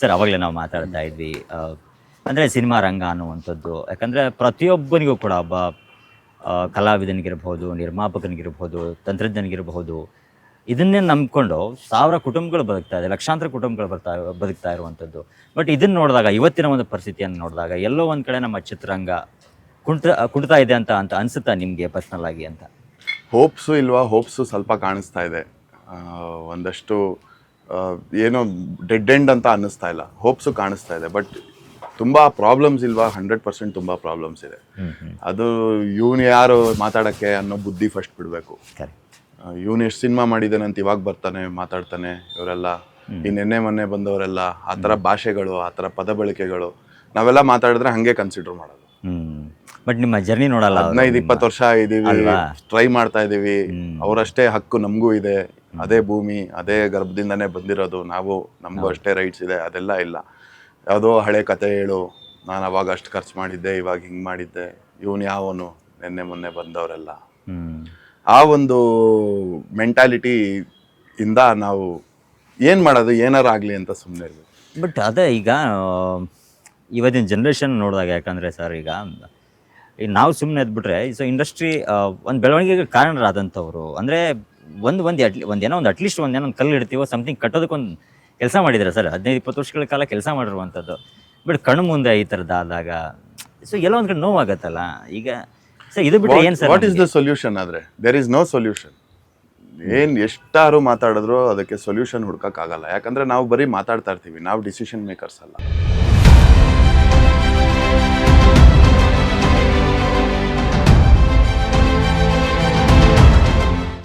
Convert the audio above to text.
Sir ಅವಾಗಲೇ ನಾವು ಮಾತಾಡ್ತಾ ಇದ್ವಿ. ಅಂದರೆ ಸಿನಿಮಾ ರಂಗ ಅನ್ನುವಂಥದ್ದು. ಯಾಕಂದ್ರೆ ಪ್ರತಿಯೊಬ್ಬನಿಗೂ ಕೂಡ ಒಬ್ಬ ಕಲಾವಿದನಿಗಿರ್ಬೋದು ನಿರ್ಮಾಪಕನಿಗಿರ್ಬೋದು ತಂತ್ರಜ್ಞನಿಗಿರಬಹುದು ಇದನ್ನೇ ನಂಬ್ಕೊಂಡು ಸಾವಿರ ಕುಟುಂಬಗಳು ಬದುಕ್ತಾ ಇದೆ ಲಕ್ಷಾಂತರ ಕುಟುಂಬಗಳು ಬರ್ತಾ ಬದುಕ್ತಾ ಇರುವಂಥದ್ದು. ಬಟ್ ಇದನ್ನು ನೋಡಿದಾಗ ಇವತ್ತಿನ ಒಂದು ಪರಿಸ್ಥಿತಿಯನ್ನು ನೋಡಿದಾಗ ಎಲ್ಲೋ ಒಂದು ಕಡೆ ನಮ್ಮ ಚಿತ್ರರಂಗ ಕುಂಟ ಕುಣ್ತಾ ಇದೆ ಅಂತ ಅಂತ ಅನಿಸುತ್ತಾ ನಿಮಗೆ ಪರ್ಸ್ನಲ್ ಆಗಿ ಅಂತ? ಹೋಪ್ಸು ಇಲ್ವಾ? ಹೋಪ್ಸು ಸ್ವಲ್ಪ ಕಾಣಿಸ್ತಾ ಇದೆ. ಒಂದಷ್ಟು ಏನೋ ಡೆಡ್ ಎಂಡ್ ಅಂತ ಅನ್ನಿಸ್ತಾ ಇಲ್ಲ. ಹೋಪ್ಸು ಕಾಣಿಸ್ತಾ ಇದೆ. ಬಟ್ ತುಂಬ ಪ್ರಾಬ್ಲಮ್ಸ್ ಇಲ್ವಾ? ಹಂಡ್ರೆಡ್ ಪರ್ಸೆಂಟ್ ತುಂಬ ಪ್ರಾಬ್ಲಮ್ಸ್ ಇದೆ. ಅದು ಇವನು ಯಾರು ಮಾತಾಡೋಕ್ಕೆ ಅನ್ನೋ ಬುದ್ಧಿ ಫಸ್ಟ್ ಬಿಡಬೇಕು. ಇವನು ಎಷ್ಟು ಸಿನಿಮಾ ಮಾಡಿದ್ದಾನೆ ಅಂತ ಇವಾಗ ಬರ್ತಾನೆ ಮಾತಾಡ್ತಾನೆ ಇವರೆಲ್ಲ. ಈ ನಿನ್ನೆ ಮೊನ್ನೆ ಬಂದವರೆಲ್ಲ ಆ ಥರ ಭಾಷೆಗಳು ಆ ಥರ ಪದ ಬಳಕೆಗಳು ನಾವೆಲ್ಲ ಮಾತಾಡಿದ್ರೆ ಹಂಗೆ ಕನ್ಸಿಡರ್ ಮಾಡೋದು. ಬಟ್ ನಿಮ್ಮ ಜರ್ನಿ ನೋಡಲ್ಲ. ಹದಿನೈದು ಇಪ್ಪತ್ತು ವರ್ಷ ಇದೀವಿ? ಟ್ರೈ ಮಾಡ್ತಾ ಇದೀವಿ. ಅವರಷ್ಟೇ ಹಕ್ಕು ನಮಗೂ ಇದೆ. ಅದೇ ಭೂಮಿ ಅದೇ ಗರ್ಭದಿಂದನೇ ಬಂದಿರೋದು ನಾವು ನಮಗೂ ಅಷ್ಟೇ ರೈಟ್ಸ್ ಇದೆ ಅದೆಲ್ಲ ಇಲ್ಲ. ಯಾವುದೋ ಹಳೆ ಕತೆ ಹೇಳು ನಾನು ಅವಾಗ ಅಷ್ಟು ಖರ್ಚು ಮಾಡಿದ್ದೆ ಇವಾಗ ಹಿಂಗೆ ಮಾಡಿದ್ದೆ ಇವನು ಯಾವನು? ನಿನ್ನೆ ಮೊನ್ನೆ ಬಂದವರೆಲ್ಲ. ಆ ಒಂದು ಮೆಂಟಾಲಿಟಿ ಇಂದ ನಾವು ಏನು ಮಾಡೋದು ಏನಾರು ಆಗಲಿ ಅಂತ ಸುಮ್ಮನೆ ಇರ್ಬೇಕು. ಬಟ್ ಅದೇ ಈಗ ಇವತ್ತಿನ ಜನ್ರೇಷನ್ ನೋಡಿದಾಗ ಯಾಕಂದರೆ ಸರ್ ಈಗ ಈಗ ನಾವು ಸುಮ್ಮನೆ ಎದ್ಬಿಟ್ರೆ ಸೊ ಇಂಡಸ್ಟ್ರಿ ಒಂದು ಬೆಳವಣಿಗೆಗೆ ಕಾರಣರಾದಂಥವ್ರು ಅಂದರೆ ಒಂದು ಒಂದು ಅಟ್ಲಿ ಒಂದು ಏನೋ ಒಂದು ಅಟ್ಲೀಸ್ಟ್ ಒಂದ್ ಏನೋ ಒಂದು ಕಲ್ಲು ಇಡ್ತೀವೋ ಸಮಥಿಂಗ್ ಕಟ್ಟೋದಕ್ಕೊಂದು ಕೆಲಸ ಮಾಡಿದ್ದಾರೆ ಸರ್? ಹದಿನೈದು ಇಪ್ಪತ್ತು ವರ್ಷಗಳ ಕಾಲ ಕೆಲಸ ಮಾಡಿರುವಂಥದ್ದು. ಬಟ್ ಕಣ್ಣು ಮುಂದೆ ಈ ಥರದ್ದು ಆದಾಗ ಸೊ ಎಲ್ಲ ಒಂದು ಕಡೆ ನೋವಾಗತ್ತಲ್ಲ? ಈಗ ಸರ್ ಇದು ಬಿಟ್ಟರೆ ಏನು sir what is the solution ಆದರೆ? ದೇರ್ ಇಸ್ ನೋ ಸೊಲ್ಯೂಷನ್ ಏನು ಎಷ್ಟಾರು ಮಾತಾಡಿದ್ರು ಅದಕ್ಕೆ ಸೊಲ್ಯೂಷನ್ ಹುಡ್ಕೋಕ್ಕಾಗಲ್ಲ ಯಾಕಂದ್ರೆ ನಾವು ಬರೀ ಮಾತಾಡ್ತಾ ಇರ್ತೀವಿ ನಾವು ಡಿಸಿಷನ್ ಮೇಕರ್ಸ್ ಅಲ್ಲ.